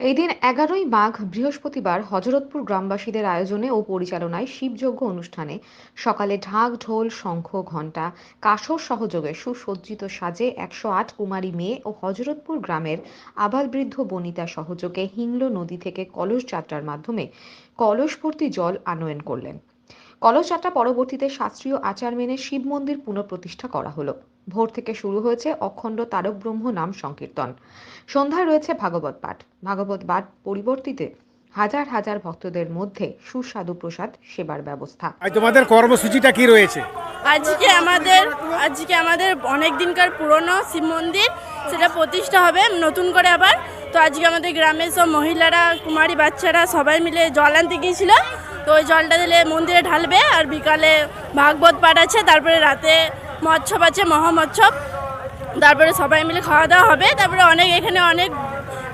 এই দিন এগারোই মাঘ, বৃহস্পতিবার হজরতপুর গ্রামবাসীদের আয়োজনে ও পরিচালনায় শিবযজ্ঞ অনুষ্ঠানে সকালে ঢাক, ঢোল, শঙ্খ, ঘণ্টা, কাসর সহযোগে সুসজ্জিত সাজে একশো আট কুমারী মেয়ে ও হজরতপুর গ্রামের আবালবৃদ্ধ বনিতা সহযোগে হিংলো নদী থেকে কলস যাত্রার মাধ্যমে কলসভর্তি জল আনয়ন করলেন। কলস যাত্রা পরবর্তীতে শাস্ত্রীয় আচার মেনে শিব মন্দির পুনঃপ্রতিষ্ঠা করা হলো। ভোর থেকে শুরু হয়েছে অখণ্ড তারক ব্রহ্ম নাম সংকীর্তন। সন্ধ্যায় রয়েছে ভাগবত পাঠ। ভাগবত পাঠ পরিবর্তিতে হাজার হাজার ভক্তদের মধ্যে সুস্বাদু প্রসাদ সেবার ব্যবস্থা। আজ তোমাদের কর্মসূচিটা কি রয়েছে? আজকে আমাদের আজকে আমাদের অনেক দিনকার পুরনো শিব মন্দির সেটা প্রতিষ্ঠা হবে নতুন করে আবার। তো আজকে আমাদের গ্রামের সব মহিলারা কুমারী বাচ্চারা সবাই মিলে জল আনতে গিয়েছিল। তো ওই জলটা দিলে মন্দিরে ঢালবে আর বিকালে ভাগবত পাঠ আছে তারপরে রাতে মৎসব আছে মহামৎসব তারপরে সবাই মিলে খাওয়া দাওয়া হবে। তারপরে অনেক এখানে অনেক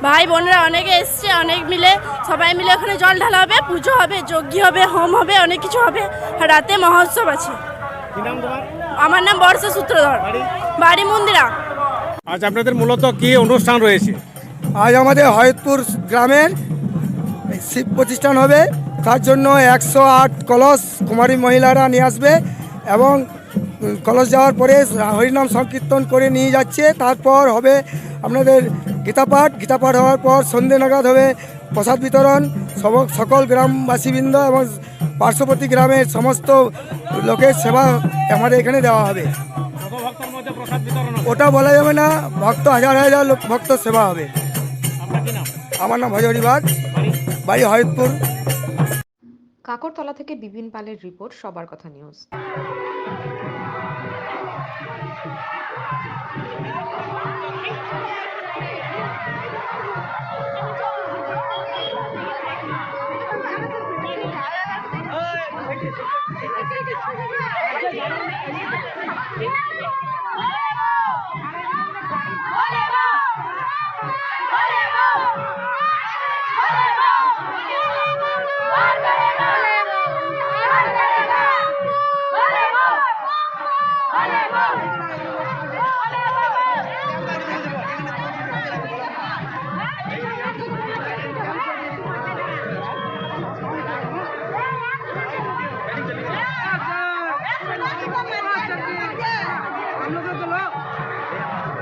ভাই বোনরা অনেকে এসছে অনেক মিলে সবাই মিলে ওখানে জল ঢালা হবে পুজো হবে যজ্ঞ হবে হোম হবে অনেক কিছু হবে। আর রাতে মহোৎসব আছে। কি নাম তোমার? আমার নাম বর্ষা সূত্রধর। বাড়ি? বাড়ি মন্দিরা। আজ আপনাদের মূলত কি অনুষ্ঠান রয়েছে? আজ আমাদের হয়তপুর গ্রামের শিব প্রতিষ্ঠান হবে। তার জন্য একশো আট কলস কুমারী মহিলারা নিয়ে আসবে এবং কলস যাওয়ার পরে হরিনাম সংকীর্তন করে নিয়ে যাচ্ছে। তারপর হবে আপনাদের গীতাপাঠ। গীতাপাঠ হওয়ার পর সন্ধে নাগাদ হবে প্রসাদ বিতরণ। সব সকল গ্রামবাসীবৃন্দ এবং পার্শ্ববর্তী গ্রামের সমস্ত লোকের সেবা আমাদের এখানে দেওয়া হবে। ওটা বলা যাবে না ভক্ত হাজার হাজার লোক ভক্ত সেবা হবে। আমার নাম ভজহরি বাগ। বাড়ি? হয়তপুর। কাকরতলা থেকে বিভিন্ন পালের রিপোর্ট সবার কথা নিউজ Yeah.